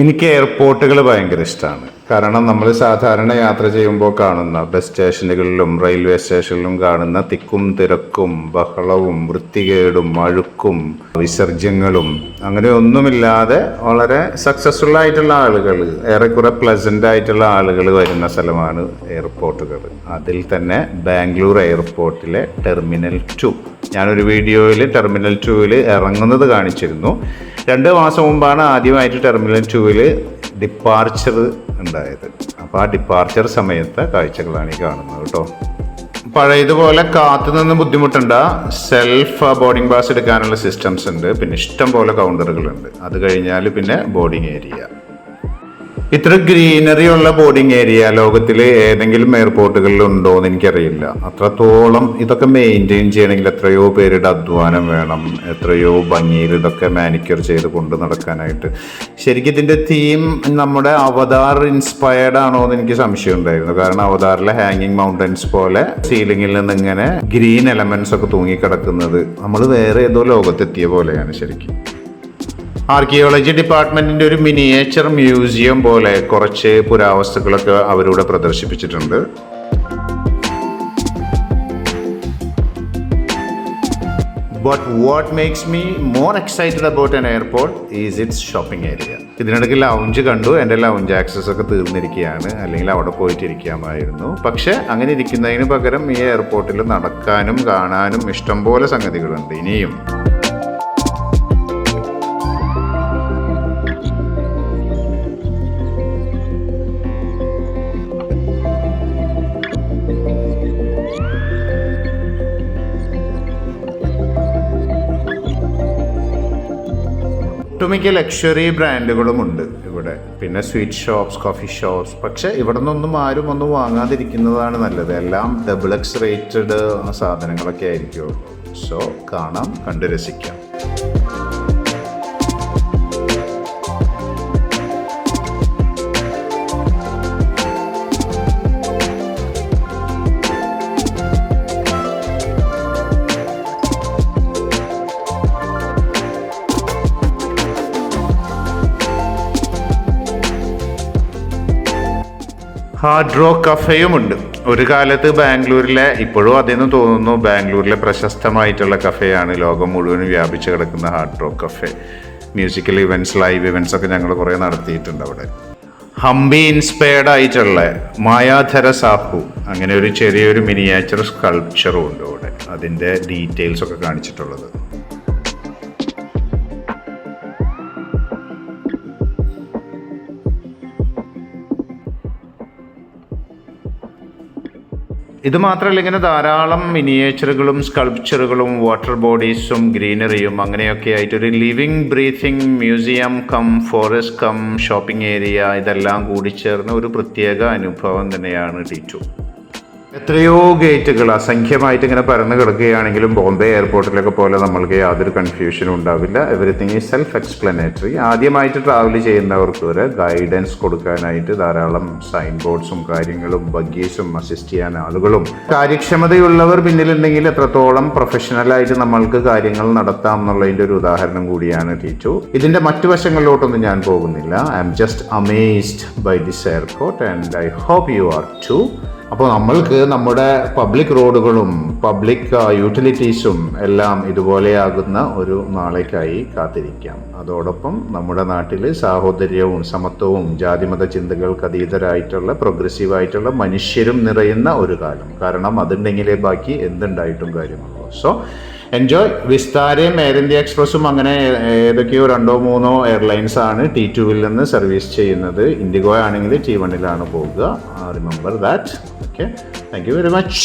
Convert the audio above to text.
എനിക്ക് എയർപോർട്ടുകൾ ഭയങ്കര ഇഷ്ടമാണ് കാരണം നമ്മൾ സാധാരണ യാത്ര ചെയ്യുമ്പോൾ കാണുന്ന ബസ് സ്റ്റേഷനുകളിലും റെയിൽവേ സ്റ്റേഷനിലും കാണുന്ന തിക്കും തിരക്കും ബഹളവും വൃത്തികേടും അഴുക്കും വിസർജ്യങ്ങളും അങ്ങനെ ഒന്നുമില്ലാതെ വളരെ സക്സസ്ഫുൾ ആയിട്ടുള്ള ആളുകൾ ഏറെക്കുറെ പ്ലസന്റ് ആയിട്ടുള്ള ആളുകൾ വരുന്ന സ്ഥലമാണ് എയർപോർട്ടുകൾ അതിൽ തന്നെ ബാംഗ്ലൂർ എയർപോർട്ടിലെ ടെർമിനൽ ടു. ഞാനൊരു വീഡിയോയിൽ ടെർമിനൽ ടുവിൽ ഇറങ്ങുന്നത് കാണിച്ചിരുന്നു. രണ്ട് മാസം മുമ്പാണ് ആദ്യമായിട്ട് ടെർമിനൽ ടുവിൽ ഡിപ്പാർച്ചർ ഉണ്ടായത്. അപ്പോൾ ആ ഡിപ്പാർച്ചർ സമയത്തെ കാഴ്ചകളാണ് ഈ കാണുന്നത് കേട്ടോ. പഴയതുപോലെ കാത്തു നിന്ന് ബുദ്ധിമുട്ടുണ്ട് സെൽഫ് ബോർഡിംഗ് പാസ് എടുക്കാനുള്ള സിസ്റ്റംസ് ഉണ്ട് പിന്നെ ഇഷ്ടം പോലെ കൗണ്ടറുകളുണ്ട് അത് കഴിഞ്ഞാൽ പിന്നെ ബോർഡിംഗ് ഏരിയ ഇത്ര ഗ്രീനറി ഉള്ള ബോർഡിംഗ് ഏരിയ ലോകത്തിലെ ഏതെങ്കിലും എയർപോർട്ടുകളിൽ ഉണ്ടോ എന്ന് എനിക്കറിയില്ല. അത്രത്തോളം ഇതൊക്കെ മെയിന്റെയിൻ ചെയ്യണമെങ്കിൽ എത്രയോ പേരുടെ അധ്വാനം വേണം. എത്രയോ ഭംഗിയിൽ ഇതൊക്കെ മാനിക്യൂർ ചെയ്ത് കൊണ്ട് നടക്കാനായിട്ട്. ശരിക്കും ഇതിന്റെ തീം നമ്മുടെ അവതാർ ഇൻസ്പയർഡ് ആണോ എന്ന് എനിക്ക് സംശയം ഉണ്ടായിരുന്നു കാരണം അവതാറിലെ ഹാങ്ങിങ് മൗണ്ടൻസ് പോലെ സീലിംഗിൽ നിന്ന് ഇങ്ങനെ ഗ്രീൻ എലമെൻസ് ഒക്കെ തൂങ്ങിക്കിടക്കുന്നത് നമ്മൾ വേറെ ഏതോ ലോകത്തെത്തിയ പോലെയാണ് ശരിക്കും. ആർക്കിയോളജി ഡിപ്പാർട്ട്മെന്റിന്റെ ഒരു മിനിയേച്ചർ മ്യൂസിയം പോലെ കുറച്ച് പുരാവസ്തുക്കളൊക്കെ അവരിവിടെ പ്രദർശിപ്പിച്ചിട്ടുണ്ട്. But what makes me more excited about an airport is it's shopping area ഇതിനിടയ്ക്ക് ലൗഞ്ച് കണ്ടു. എന്റെ ലൗഞ്ച് ആക്സസ് ഒക്കെ തീർന്നിരിക്കുകയാണ്. അല്ലെങ്കിൽ അവിടെ പോയിട്ടിരിക്കാമായിരുന്നു. പക്ഷെ അങ്ങനെ ഇരിക്കുന്നതിന് പകരം ഈ എയർപോർട്ടിൽ നടക്കാനും കാണാനും ഇഷ്ടംപോലെ സംഗതികളുണ്ട്. ഇനിയും. ഒട്ടുമിക്ക ലക്ഷറി ബ്രാൻഡുകളുമുണ്ട് ഇവിടെ. പിന്നെ സ്വീറ്റ് ഷോപ്സ് കോഫി ഷോപ്സ് പക്ഷേ ഇവിടെ നിന്നൊന്നും ആരും ഒന്നും വാങ്ങാതിരിക്കുന്നതാണ് നല്ലത്. എല്ലാം ഡബിൾ എക്സ് റേറ്റഡ് സാധനങ്ങളൊക്കെ ആയിരിക്കും സോ കാണാം കണ്ടു രസിക്കാം. ഹാർഡ് റോക്ക് കഫേയും ഉണ്ട് ഒരു കാലത്ത് ബാംഗ്ലൂരിലെ ഇപ്പോഴും അതെന്ന് തോന്നുന്നു ബാംഗ്ലൂരിലെ പ്രശസ്തമായിട്ടുള്ള കഫേയാണ് ലോകം മുഴുവനും വ്യാപിച്ചു കിടക്കുന്ന Hard Rock Cafe. Musical events live events ഒക്കെ ഞങ്ങൾ കുറേ നടത്തിയിട്ടുണ്ട് അവിടെ. ഹംബി ഇൻസ്പയർഡ് ആയിട്ടുള്ള മായാധര സാഹു അങ്ങനെ ഒരു ചെറിയൊരു മിനിയേച്ചർ സ്കൾപ്ചറും ഉണ്ട് അവിടെ. അതിന്റെ ഡീറ്റെയിൽസ് ഒക്കെ കാണിച്ചിട്ടുള്ളത്. ഇത് മാത്രമല്ല ഇങ്ങനെ ധാരാളം മിനിയേച്ചറുകളും സ്കൾപ്ചറുകളും വാട്ടർ ബോഡീസും ഗ്രീനറിയും അങ്ങനെയൊക്കെ ആയിട്ട് ഒരു living breathing museum cum forest cum shopping area ഇതെല്ലാം കൂടി ചേർന്ന ഒരു പ്രത്യേക അനുഭവം തന്നെയാണ് ടീച്ചു. എത്രയോ ഗേറ്റുകൾ അസംഖ്യമായിട്ട് ഇങ്ങനെ പരന്നു കിടക്കുകയാണെങ്കിലും ബോംബെ എയർപോർട്ടിലൊക്കെ പോലെ നമ്മൾക്ക് യാതൊരു കൺഫ്യൂഷനും ഉണ്ടാവില്ല. എവറിത്തിങ് ഈസ് സെൽഫ് എക്സ്പ്ലനേറ്ററി ആദ്യമായിട്ട് ട്രാവൽ ചെയ്യുന്നവർക്ക് വരെ ഗൈഡൻസ് കൊടുക്കാനായിട്ട് ധാരാളം സൈൻ ബോർഡ്സും കാര്യങ്ങളും ബഗ്ഗീസും അസിസ്റ്റ് ചെയ്യാൻ ആളുകളും. കാര്യക്ഷമതയുള്ളവർ പിന്നിലുണ്ടെങ്കിൽ എത്രത്തോളം പ്രൊഫഷണലായിട്ട് നമ്മൾക്ക് കാര്യങ്ങൾ നടത്താം എന്നുള്ളതിന്റെ ഒരു ഉദാഹരണം കൂടിയാണ് ടീച്ചു. ഇതിന്റെ മറ്റു വശങ്ങളിലോട്ടൊന്നും ഞാൻ പോകുന്നില്ല. I am just amazed by this airport and I hope you are too അപ്പോൾ നമ്മൾക്ക് നമ്മുടെ പബ്ലിക് റോഡുകളും പബ്ലിക് യൂട്ടിലിറ്റീസും എല്ലാം ഇതുപോലെയാകുന്ന ഒരു നാളേക്കായി കാത്തിരിക്കാം. അതോടൊപ്പം നമ്മുടെ നാട്ടിൽ സാഹോദര്യവും സമത്വവും ജാതിമത ചിന്തകൾക്ക് അതീതരായിട്ടുള്ള പ്രോഗ്രസീവായിട്ടുള്ള മനുഷ്യരും നിറയുന്ന ഒരു കാലം. കാരണം അതുണ്ടെങ്കിലേ ബാക്കി എന്തുണ്ടായിട്ടും കാര്യമുള്ളൂ. സോ എൻജോയ് വിസ്താരയും എയർ ഇന്ത്യ എക്സ്പ്രസ്സും അങ്ങനെ ഏതൊക്കെയോ രണ്ടോ മൂന്നോ എയർലൈൻസ് ആണ് ടി ടുവിൽ നിന്ന് സർവീസ് ചെയ്യുന്നത്. ഇൻഡിഗോ ആണെങ്കിൽ ടി വണ്ണിലാണ് പോവുക. Remember that okay thank you very much